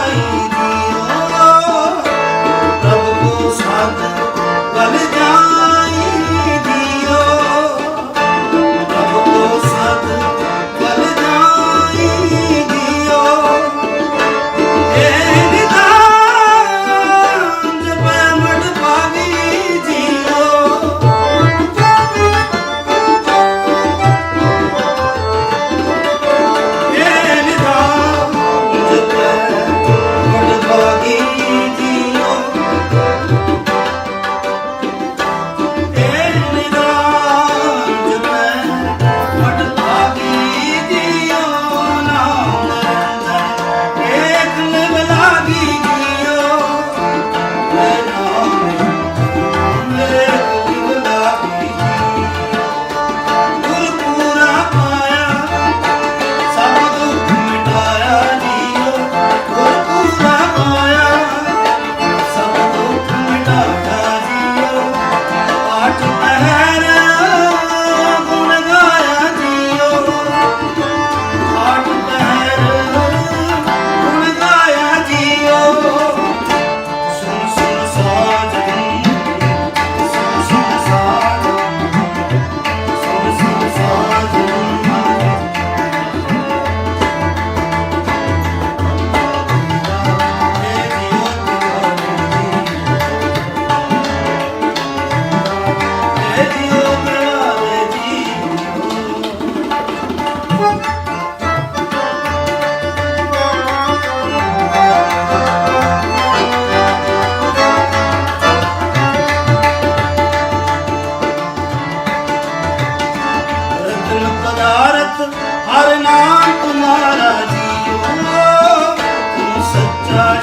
sair. ਪਦਾਰਥ ਹਰ ਨਾਮ ਤੁਮਾਰਾ JIO. ਤੂੰ ਸੱਚਾ